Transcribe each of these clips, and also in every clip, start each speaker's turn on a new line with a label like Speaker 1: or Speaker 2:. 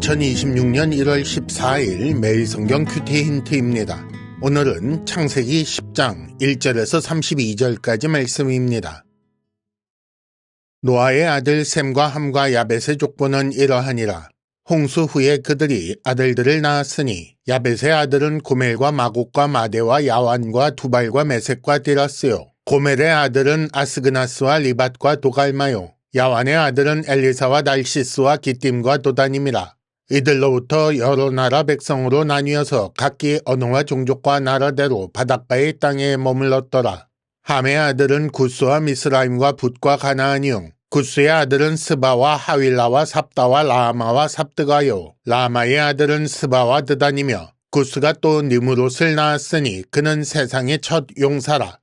Speaker 1: 2026년 1월 14일 매일 성경 큐티 힌트입니다. 오늘은 창세기 10장 1절에서 32절까지 말씀입니다. 노아의 아들 샘과 함과 야벳의 족보는 이러하니라. 홍수 후에 그들이 아들들을 낳았으니 야벳의 아들은 고멜과 마곡과 마대와 야완과 두발과 메색과 디라스요. 고멜의 아들은 아스그나스와 리밧과 도갈마요. 야완의 아들은 엘리사와 날시스와 기띔과 도다님이라. 이들로부터 여러 나라 백성으로 나뉘어서 각기 언어와 종족과 나라대로 바닷가의 땅에 머물렀더라. 함의 아들은 구스와 미스라임과 붓과 가나안이요. 구스의 아들은 스바와 하윌라와 삽다와 라마와 삽드가요. 라마의 아들은 스바와 드다니며 구스가 또 니무롯을 낳았으니 그는 세상의 첫 용사라.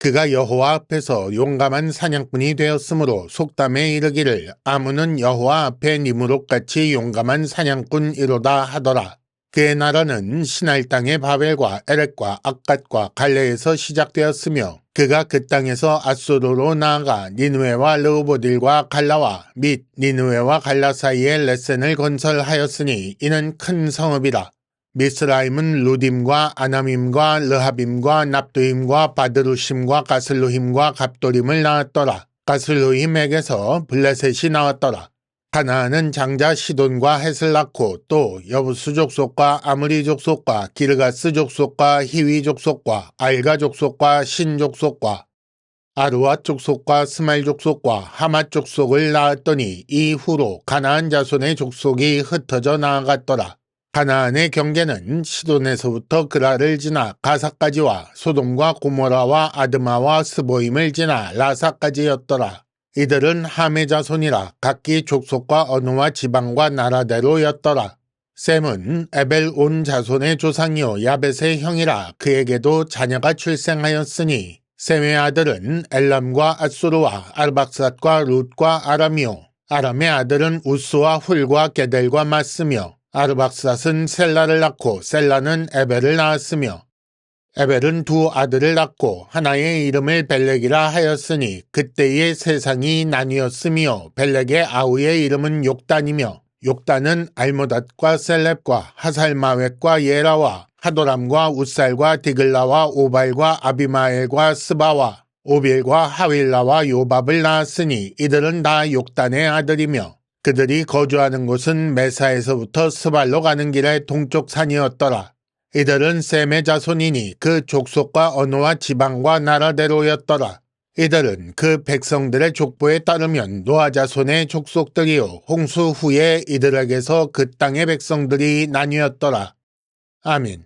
Speaker 1: 그가 여호와 앞에서 용감한 사냥꾼이 되었으므로 속담에 이르기를 아무는 여호와 앞에 니무롯같이 용감한 사냥꾼이로다 하더라. 그의 나라는 신할 땅의 바벨과 에렉과 악갓과 갈레에서 시작되었으며 그가 그 땅에서 아수르로 나아가 니누에와 르우보딜과 갈라와 및 니누에와 갈라 사이에 레센을 건설하였으니 이는 큰 성읍이라. 미스라임은 루딤과 아나밈과 르하빔과 납두임과 바드루심과 가슬루힘과 갑도림을 낳았더라. 가슬루힘에게서 블레셋이 나왔더라. 하나는 장자 시돈과 헷을 낳고 또 여부수 족 속과 아무리 족 속과 기르가스 족 속과 히위 족 속과 알가 족 속과 신 족 속과 아루아 족 속과 스말 족 속과 하마 족 속을 낳았더니 이후로 가나안 자손의 족속이 흩어져 나아갔더라. 가나안의 경계는 시돈에서부터 그라를 지나 가사까지와 소돔과 고모라와 아드마와 스보임을 지나 라사까지였더라. 이들은 함의 자손이라 각기 족속과 언어와 지방과 나라대로였더라. 셈은 에벨 온 자손의 조상이요 야벳의 형이라 그에게도 자녀가 출생하였으니 셈의 아들은 엘람과 아수르와 아르박삿과 룻과 아람이요 아람의 아들은 우스와 훌과 게델과 맞으며 아르박삿은 셀라를 낳고 셀라는 에벨을 낳았으며 에벨은 두 아들을 낳고 하나의 이름을 벨렉이라 하였으니 그때의 세상이 나뉘었으며 벨렉의 아우의 이름은 욕단이며 욕단은 알모닷과 셀렙과 하살마웻과 예라와 하도람과 우살과 디글라와 오발과 아비마엘과 스바와 오빌과 하윌라와 요밥을 낳았으니 이들은 다 욕단의 아들이며 그들이 거주하는 곳은 메사에서부터 스발로 가는 길의 동쪽 산이었더라. 이들은 셈의 자손이니 그 족속과 언어와 지방과 나라대로였더라. 이들은 그 백성들의 족보에 따르면 노아 자손의 족속들이요 홍수 후에 이들에게서 그 땅의 백성들이 나뉘었더라. 아멘.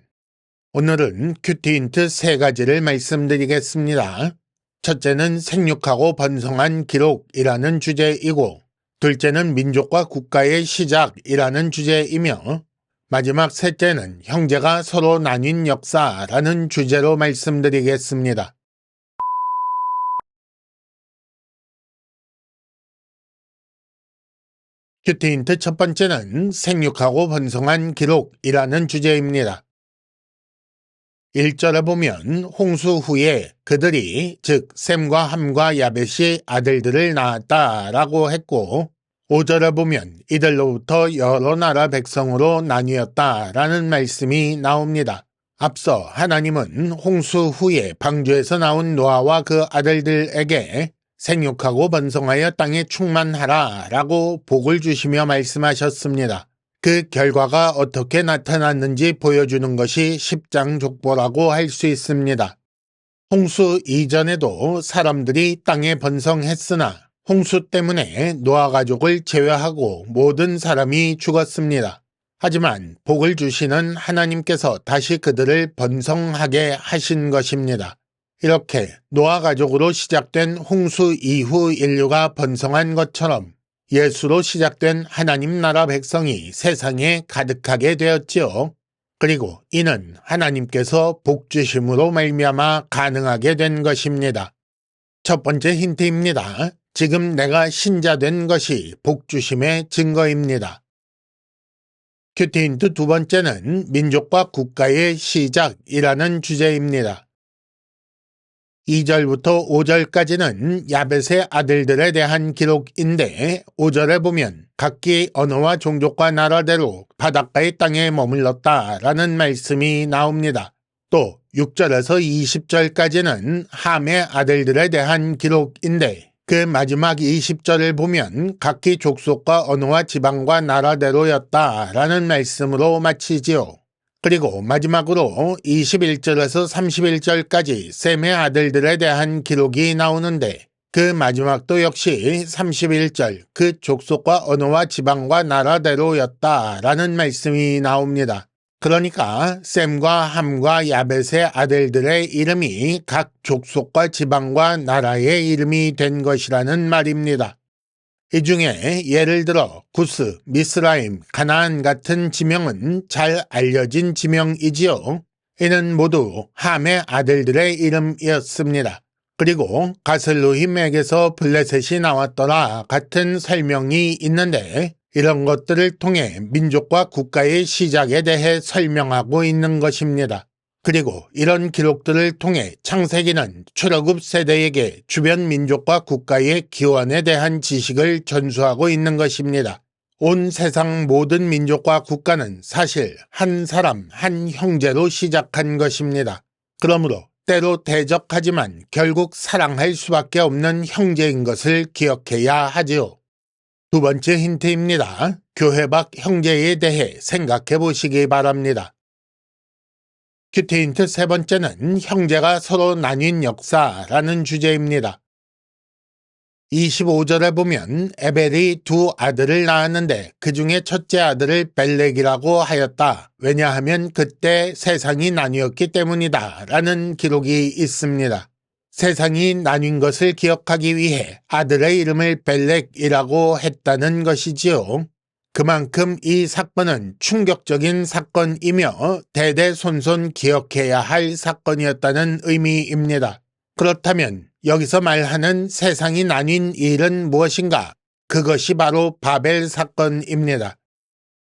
Speaker 1: 오늘은 큐티 인트 세 가지를 말씀드리겠습니다. 첫째는 생육하고 번성한 기록이라는 주제이고 둘째는 민족과 국가의 시작이라는 주제이며 마지막 셋째는 형제가 서로 나뉜 역사라는 주제로 말씀드리겠습니다. 큐티 힌트 첫 번째는 생육하고 번성한 기록이라는 주제입니다. 1절에 보면 홍수 후에 그들이 즉 샘과 함과 야벳이 아들들을 낳았다라고 했고 5절에 보면 이들로부터 여러 나라 백성으로 나뉘었다라는 말씀이 나옵니다. 앞서 하나님은 홍수 후에 방주에서 나온 노아와 그 아들들에게 생육하고 번성하여 땅에 충만하라 라고 복을 주시며 말씀하셨습니다. 그 결과가 어떻게 나타났는지 보여주는 것이 십장 족보라고 할 수 있습니다. 홍수 이전에도 사람들이 땅에 번성했으나 홍수 때문에 노아 가족을 제외하고 모든 사람이 죽었습니다. 하지만 복을 주시는 하나님께서 다시 그들을 번성하게 하신 것입니다. 이렇게 노아 가족으로 시작된 홍수 이후 인류가 번성한 것처럼 예수로 시작된 하나님 나라 백성이 세상에 가득하게 되었지요. 그리고 이는 하나님께서 복 주심으로 말미암아 가능하게 된 것입니다. 첫 번째 힌트입니다. 지금 내가 신자 된 것이 복주심의 증거입니다. 큐티 힌트 두 번째는 민족과 국가의 시작이라는 주제입니다. 2절부터 5절까지는 야벳의 아들들에 대한 기록인데 5절에 보면 각기 언어와 종족과 나라대로 바닷가의 땅에 머물렀다라는 말씀이 나옵니다. 또 6절에서 20절까지는 함의 아들들에 대한 기록인데 그 마지막 20절을 보면 각기 족속과 언어와 지방과 나라대로였다라는 말씀으로 마치지요. 그리고 마지막으로 21절에서 31절까지 셈의 아들들에 대한 기록이 나오는데 그 마지막도 역시 31절 그 족속과 언어와 지방과 나라대로였다라는 말씀이 나옵니다. 그러니까 셈과 함과 야벳의 아들들의 이름이 각 족속과 지방과 나라의 이름이 된 것이라는 말입니다. 이 중에 예를 들어 구스, 미스라임, 가나안 같은 지명은 잘 알려진 지명이지요. 이는 모두 함의 아들들의 이름이었습니다. 그리고 가슬루힘에게서 블레셋이 나왔더라 같은 설명이 있는데 이런 것들을 통해 민족과 국가의 시작에 대해 설명하고 있는 것입니다. 그리고 이런 기록들을 통해 창세기는 출애굽 세대에게 주변 민족과 국가의 기원에 대한 지식을 전수하고 있는 것입니다. 온 세상 모든 민족과 국가는 사실 한 사람, 한 형제로 시작한 것입니다. 그러므로 때로 대적하지만 결국 사랑할 수밖에 없는 형제인 것을 기억해야 하지요. 두 번째 힌트입니다. 교회 밖 형제에 대해 생각해 보시기 바랍니다. 큐티 힌트 세 번째는 형제가 서로 나뉜 역사라는 주제입니다. 25절에 보면 에벨이 두 아들을 낳았는데 그 중에 첫째 아들을 벨렉이라고 하였다. 왜냐하면 그때 세상이 나뉘었기 때문이다. 라는 기록이 있습니다. 세상이 나뉜 것을 기억하기 위해 아들의 이름을 벨렉이라고 했다는 것이지요. 그만큼 이 사건은 충격적인 사건이며 대대손손 기억해야 할 사건이었다는 의미입니다. 그렇다면 여기서 말하는 세상이 나뉜 일은 무엇인가? 그것이 바로 바벨 사건입니다.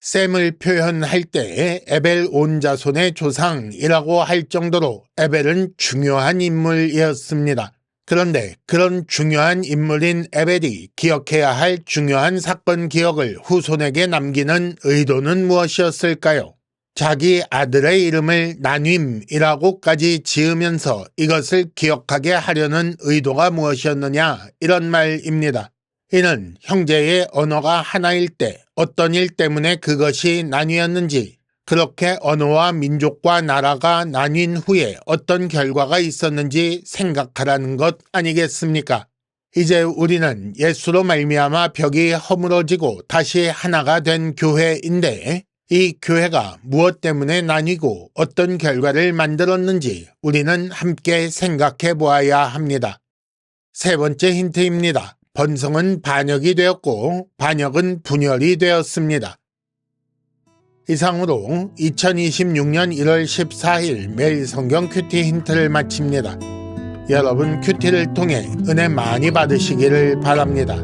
Speaker 1: 셈을 표현할 때 에벨 온 자손의 조상이라고 할 정도로 에벨은 중요한 인물이었습니다. 그런데 그런 중요한 인물인 에벨이 기억해야 할 중요한 사건 기억을 후손에게 남기는 의도는 무엇이었을까요? 자기 아들의 이름을 나님이라고까지 지으면서 이것을 기억하게 하려는 의도가 무엇이었느냐 이런 말입니다. 이는 형제의 언어가 하나일 때 어떤 일 때문에 그것이 나뉘었는지 그렇게 언어와 민족과 나라가 나뉜 후에 어떤 결과가 있었는지 생각하라는 것 아니겠습니까? 이제 우리는 예수로 말미암아 벽이 허물어지고 다시 하나가 된 교회인데 이 교회가 무엇 때문에 나뉘고 어떤 결과를 만들었는지 우리는 함께 생각해 보아야 합니다. 세 번째 힌트입니다. 번성은 반역이 되었고 반역은 분열이 되었습니다. 이상으로 2026년 1월 14일 매일 성경 큐티 힌트를 마칩니다. 여러분 큐티를 통해 은혜 많이 받으시기를 바랍니다.